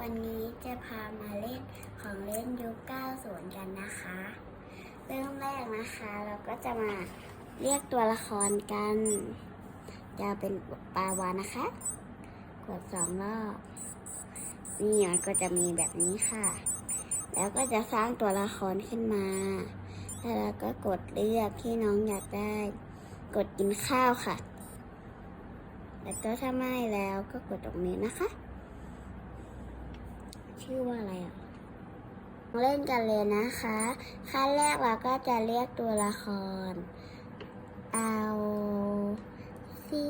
วันนี้จะพามาเล่นของเล่นยุค90 กันนะคะ เริ่มแรกนะคะ เราก็จะมาเรียกตัวละครกันจะเป็นปลาวานะคะ กดสองรอบนี่มันก็จะมีแบบนี้ค่ะ แล้วก็จะสร้างตัวละครขึ้นมา แล้วเราก็กดเลือกที่น้องอยากได้ กดกินข้าวค่ะ แล้วก็ถ้าไม่แล้วก็กดตรงนี้นะคะ ชื่อว่าอะไรอะเล่นกันเลยนะคะ ขั้นแรกเราก็จะเรียกตัวละคร เอาสิ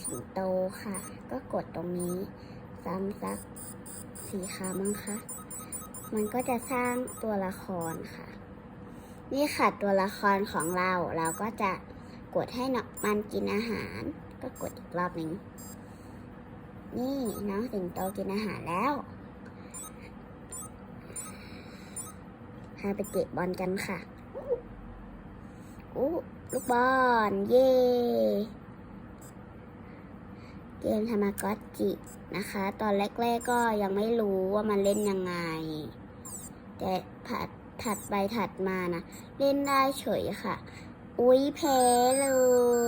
สิงโตค่ะ ก็กดตรงนี้ ซ้ำสักสี่ครั้งมั้งคะมันก็จะสร้างตัวละครค่ะ นี่ค่ะตัวละครของเราเราก็จะกดให้มันกินอาหาร ก็กดอีกรอบหนึ่งนี่น้องสิงโตกินอาหารแล้ว พาไปเตะบอลกันค่ะอู้ลูกบอล เย่เกมธรรมากอจินะคะ ตอนแรก ๆ ก็ยังไม่รู้ว่ามันเล่นยังไง แต่ถัดถัดไปถัดมานะ เล่นได้เฉยค่ะ อุ้ยแพ้เล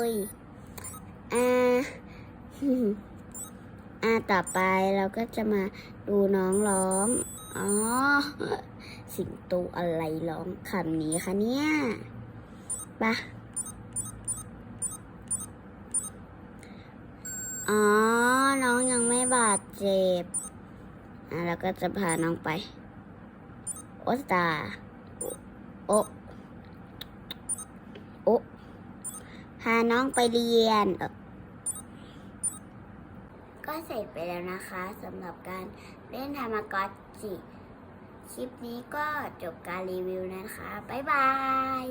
ย อ่า อ่าต่อไปเราก็จะมาดูน้องร้อง อ๋อ สิงโตอะไรร้องคำนี้คะเนี่ยปะอ๋อ น้องยังไม่บาดเจ็บ อะแล้วก็จะพาน้องไป โอสตา โอ โอ พาน้องไปเรียน ก็เสร็จไปแล้วนะคะสำหรับการเล่นธรรมกอจิ คลิปนี้ก็จบการรีวิวนะคะ บ๊ายบาย